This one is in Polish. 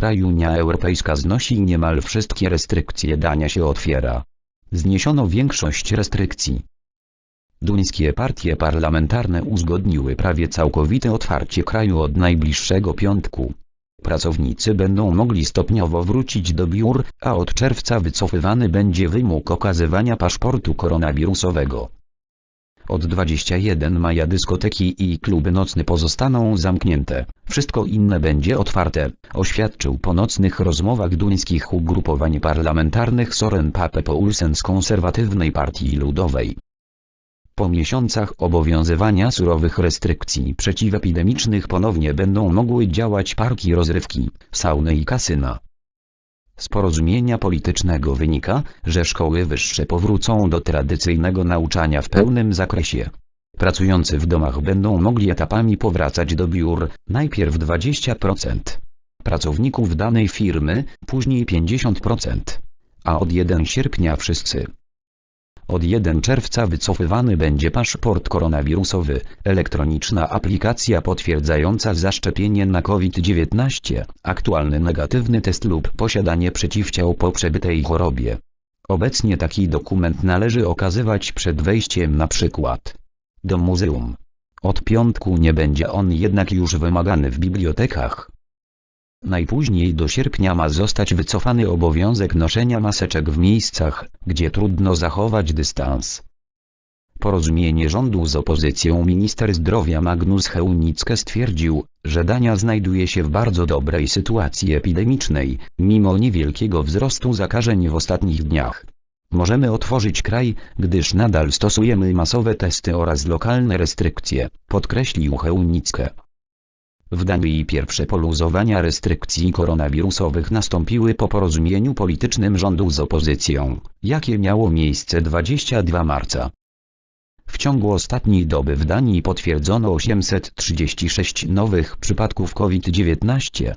kraju Unia Europejska znosi niemal wszystkie restrykcje dania się otwiera. Zniesiono większość restrykcji. Duńskie partie parlamentarne uzgodniły prawie całkowite otwarcie kraju od najbliższego piątku. Pracownicy będą mogli stopniowo wrócić do biur, a od czerwca wycofywany będzie wymóg okazywania paszportu koronawirusowego. Od 21 maja dyskoteki i kluby nocne pozostaną zamknięte, wszystko inne będzie otwarte, oświadczył po nocnych rozmowach duńskich ugrupowań parlamentarnych Soren Pape Poulsen z konserwatywnej partii ludowej. Po miesiącach obowiązywania surowych restrykcji przeciwepidemicznych ponownie będą mogły działać parki rozrywki, sauny i kasyna. Z porozumienia politycznego wynika, że szkoły wyższe powrócą do tradycyjnego nauczania w pełnym zakresie. Pracujący w domach będą mogli etapami powracać do biur, najpierw 20% pracowników danej firmy, później 50%, a od 1 sierpnia wszyscy. Od 1 czerwca wycofywany będzie paszport koronawirusowy, elektroniczna aplikacja potwierdzająca zaszczepienie na COVID-19, aktualny negatywny test lub posiadanie przeciwciał po przebytej chorobie. Obecnie taki dokument należy okazywać przed wejściem na przykład do muzeum. Od piątku nie będzie on jednak już wymagany w bibliotekach. Najpóźniej do sierpnia ma zostać wycofany obowiązek noszenia maseczek w miejscach, gdzie trudno zachować dystans. Porozumienie rządu z opozycją minister zdrowia Magnus Heunicke stwierdził, że Dania znajduje się w bardzo dobrej sytuacji epidemicznej, mimo niewielkiego wzrostu zakażeń w ostatnich dniach. Możemy otworzyć kraj, gdyż nadal stosujemy masowe testy oraz lokalne restrykcje, podkreślił Heunicke. W Danii pierwsze poluzowania restrykcji koronawirusowych nastąpiły po porozumieniu politycznym rządu z opozycją, jakie miało miejsce 22 marca. W ciągu ostatniej doby w Danii potwierdzono 836 nowych przypadków COVID-19,